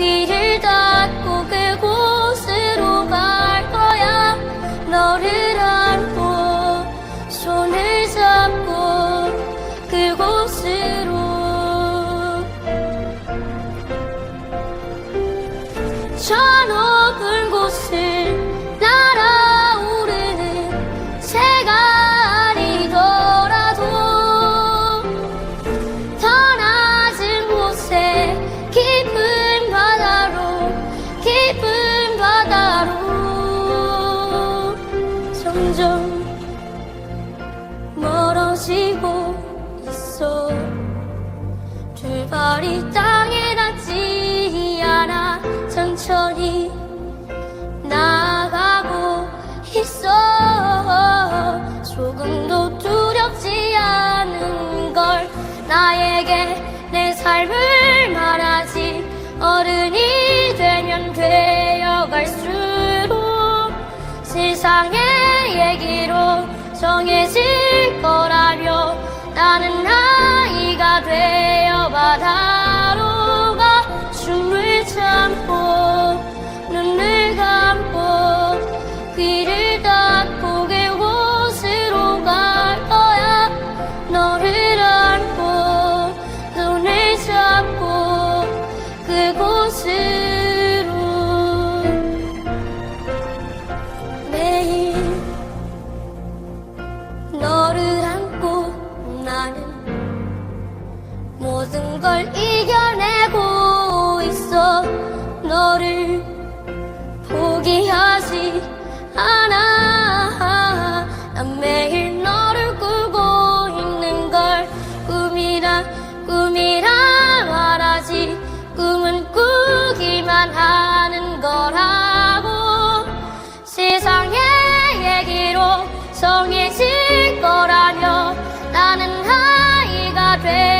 que 점점 멀어지고 있어. 두 발이 땅에 닿지 않아 천천히 나가고 있어. 조금도 두렵지 않은 걸 나에게 내 삶을 정해질 거라며 나는 아이가 되어 바다 걸 이겨내고 있어. 너를 포기하지 않아. 난 매일 너를 꾸고 있는 걸 꿈이라 꿈이라 말하지. 꿈은 꾸기만 하는 거라고. 세상의 얘기로 정해질 거라며 나는 아이가 바다